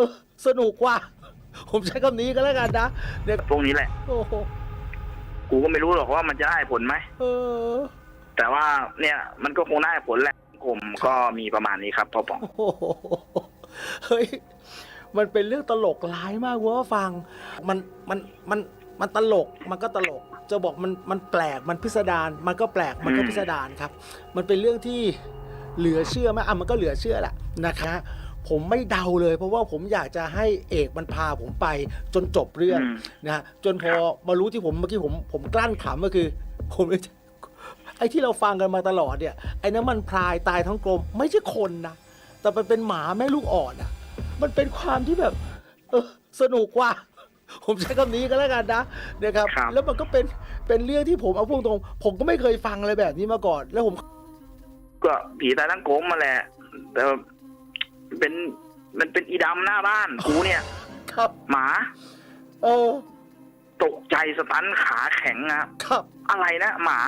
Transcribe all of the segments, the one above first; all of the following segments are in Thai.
ออสนุกว่ะผมใช้คำนี้ก็แล้วกันนะเนี่ยพวกนี้แหละ โอ้โหกูก็ไม่รู้หรอกว่ามันจะได้ผลไหมเออ แต่ว่าเนี่ยมันก็คงได้ผลแหละผมก็มีประมาณนี้ครับพ่อป๋อง โอ้โหเฮ้ย มันเป็นเรื่องตลกร้ายมากเว่าฟัง มัน มัน มัน มันตลก มันก็ตลก จะบอกมัน มันแปลก มันพิสดาร มันก็แปลก มันก็อืมพิสดารครับ มันเป็นเรื่องที่เหลือเชื่อไหมอะมันก็เหลือเชื่อแหละนะคะ ผมไม่เดาเลย เพราะว่าผมอยากจะให้เอกมันพาผมไปจนจบเรื่องอืมนะฮะจนพอมารู้ที่ผมเมื่อกี้ผมผมกลั้นขำก็คือผมเลยไอ้ที่เราฟังกันมาตลอดเนี่ยไอ้น้ำมันพรายตายทั้งกลม ไม่ใช่คนนะแต่มันเป็นหมาแม่ลูกอ่อนอะ มันเป็นความที่แบบ เออสนุกว่ะผมใช้คำนี้ก็แล้วกันนะนะครับครับแล้วมันก็เป็นเป็นเรื่องที่ผมเอาพูดตรงๆผมก็ไม่เคยฟังอะไรแบบนี้มาก่อน แล้วผม ก็ผีตายทั้งโกงมาแหละแต่ เป็น มันเป็นอีดำหน้าบ้านกูเนี่ย ครับ หมาเออตกใจสตันขาแข็งอะครับ อะไรนะหมา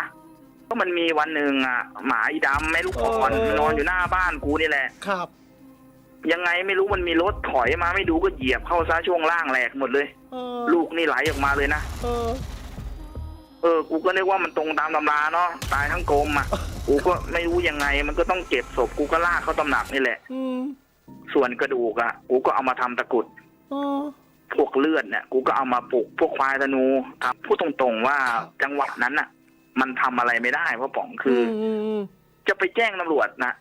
ก็มันมีวันหนึ่งอะหมาอีดำแม่ลูกอ่อนเออนอนอยู่หน้าบ้านกูนี่แหละ ครับ ยังไงไม่รู้มันมีรถถอยมาไม่ดูก็เหยียบเข้าซะช่วงล่างแหลกหมดเลย เออลูกนี่ไหลออกมาเลยนะ เออ เออ กูก็นึกว่ามันตรงตามตำราเนาะ ตายทั้งกลมอะ กูก็ไม่รู้ยังไง มันก็ต้องเก็บศพ กูก็ลากเข้าตำหนักนี่แหละ อืม ส่วนกระดูกอะ กูก็เอามาทำตะกรุดเออพวกเลือดเนี่ยกูก็เอามาปลูกพวกควายธนูทำพูดตรงๆว่าครับจังหวะนั้นน่ะ มันทำอะไรไม่ได้เพราะป๋องคืออมมจะไปแจ้งตำรวจนะ